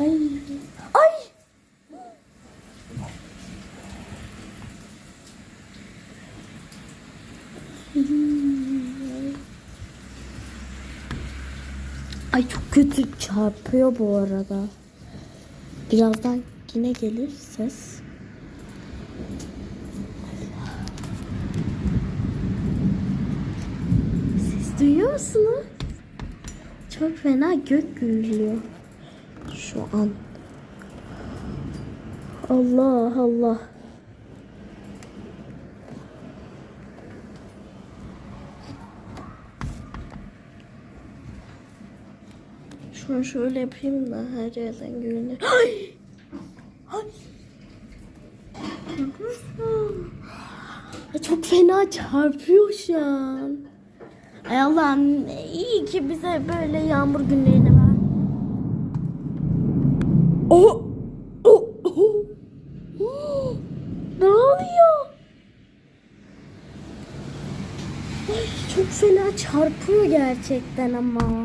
Ay. Ay. Ay çok kötü çarpıyor bu arada. Birazdan yine gelir ses. Ses duyuyor musunuz? Çok fena gök gürülüyor. Şu an. Allah Allah. Şu an şöyle yapayım da her yerden görünür. Ay! Ay! Çok fena çarpıyor şu an. Ay Allah'ım iyi ki bize böyle yağmur günlerini Oh! Oh! Oh! Ne oluyor? Ay, çok fena çarpıyor gerçekten ama.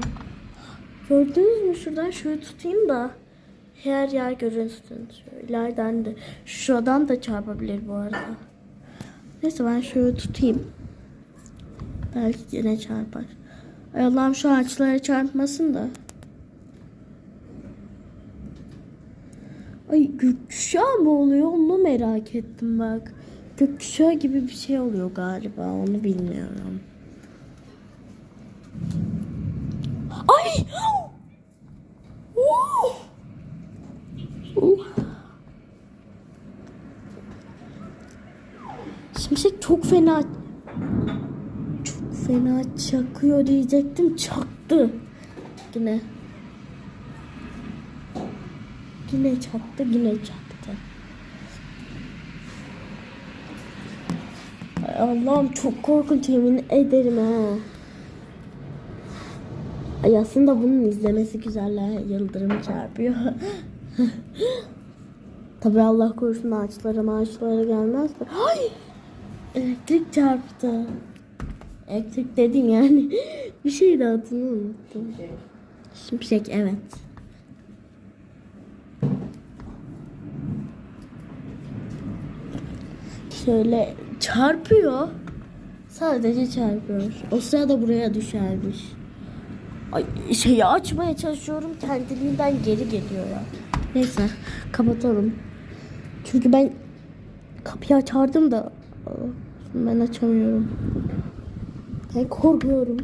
Gördünüz mü şuradan şöyle tutayım da her yer görünsün. Şöyle ileriden de şuradan da çarpabilir bu arada. Neyse ben şöyle tutayım. Belki yine çarpar. Ay Allah'ım şu ağaçlara çarpmasın da. Ay gökkuşağı mı oluyor onu merak ettim bak. Gökkuşağı gibi bir şey oluyor galiba onu bilmiyorum. Ay! Uh! Uh! Şimşek çok fena çok fena çakıyor diyecektim çaktı. Yine. Yine çaktı yine çaktı. Ay Allah'ım çok korkunç yemin ederim ha. Ay aslında bunun izlemesi güzel ha. Yıldırım çarpıyor. Tabii Allah korusun ağaçlara maaşlara gelmez de. Ay! Elektrik çarptı. Elektrik dedim yani. Bir şey de adını unuttum. Şimşek evet. Şöyle çarpıyor. Sadece çarpıyor. O sırada buraya düşermiş. Ay şeyi açmaya çalışıyorum kendiliğinden geri geliyor ya. Neyse kapatalım. Çünkü ben kapıyı açardım da ben açamıyorum. Ben korkuyorum.